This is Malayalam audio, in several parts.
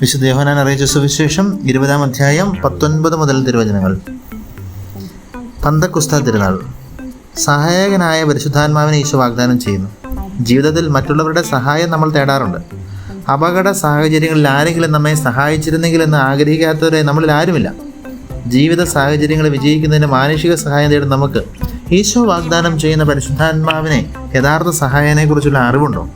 വിശുദ്ധ യോഹനാൻ അറിയിച്ച സുവിശേഷം ഇരുപതാം അധ്യായം പത്തൊൻപത് മുതൽ തിരുവചനങ്ങൾ. പന്തക്കുസ്ത തിരുനാൾ. സഹായകനായ പരിശുദ്ധാത്മാവിനെ ഈശോ വാഗ്ദാനം ചെയ്യുന്നു. ജീവിതത്തിൽ മറ്റുള്ളവരുടെ സഹായം നമ്മൾ തേടാറുണ്ട്. അപകട സാഹചര്യങ്ങളിൽ ആരെങ്കിലും നമ്മെ സഹായിച്ചിരുന്നെങ്കിൽ എന്ന് ആഗ്രഹിക്കാത്തവരെ നമ്മളിൽ ആരുമില്ല. ജീവിത സാഹചര്യങ്ങളെ വിജയിക്കുന്നതിന് മാനുഷിക സഹായം തേടും നമുക്ക് ഈശോ വാഗ്ദാനം ചെയ്യുന്ന പരിശുദ്ധാത്മാവിനെ യഥാർത്ഥ സഹായനെക്കുറിച്ചുള്ള അറിവുണ്ടോ?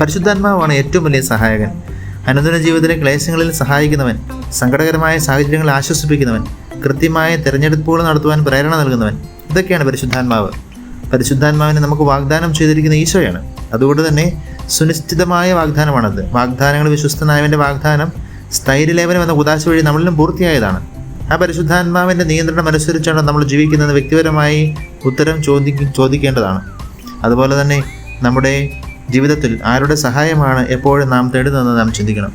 പരിശുദ്ധാത്മാവാണ് ഏറ്റവും വലിയ സഹായകൻ. അനുദിന ജീവിതത്തിലെ ക്ലേശങ്ങളിൽ സഹായിക്കുന്നവൻ സങ്കടകരമായ സാഹചര്യങ്ങളെ ആശ്വസിപ്പിക്കുന്നവൻ കൃത്യമായ തിരഞ്ഞെടുപ്പുകൾ നടത്തുവാൻ പ്രേരണ നൽകുന്നവൻ ഇതൊക്കെയാണ് പരിശുദ്ധാത്മാവ്. പരിശുദ്ധാത്മാവിനെ നമുക്ക് വാഗ്ദാനം ചെയ്തിരിക്കുന്ന ഈശോയാണ്. അതുകൊണ്ട് തന്നെ സുനിശ്ചിതമായ വാഗ്ദാനമാണത്. വാഗ്ദാനങ്ങൾ വിശ്വസ്തനായവന്റെ വാഗ്ദാനം സ്ഥൈര്യലേപനം എന്ന ഉദാശ വഴി നമ്മളിലും പൂർത്തിയായതാണ്. ആ പരിശുദ്ധാത്മാവിന്റെ നിയന്ത്രണം അനുസരിച്ചാണ് നമ്മൾ ജീവിക്കുന്നത്. വ്യക്തിപരമായി ഉത്തരം ചോദി ചോദിക്കേണ്ടതാണ്. അതുപോലെ തന്നെ നമ്മുടെ ജീവിതത്തിൽ ആരുടെ സഹായമാണ് എപ്പോഴും നാം തേടുന്നതെന്ന് നാം ചിന്തിക്കണം.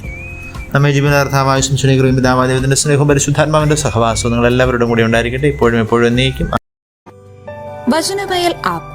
നമ്മെ ജീവനാർത്ഥാവായ ശംശനികരും പിതാവാദേവത്തിന്റെ സ്നേഹവും പരിശുദ്ധാത്മാവിന്റെ സഹവാസവും നിങ്ങൾ എല്ലാവരുടെ കൂടെ ഉണ്ടായിരിക്കട്ടെ. ഇപ്പോഴും എപ്പോഴും എന്നേക്കും. ആപ്പ്.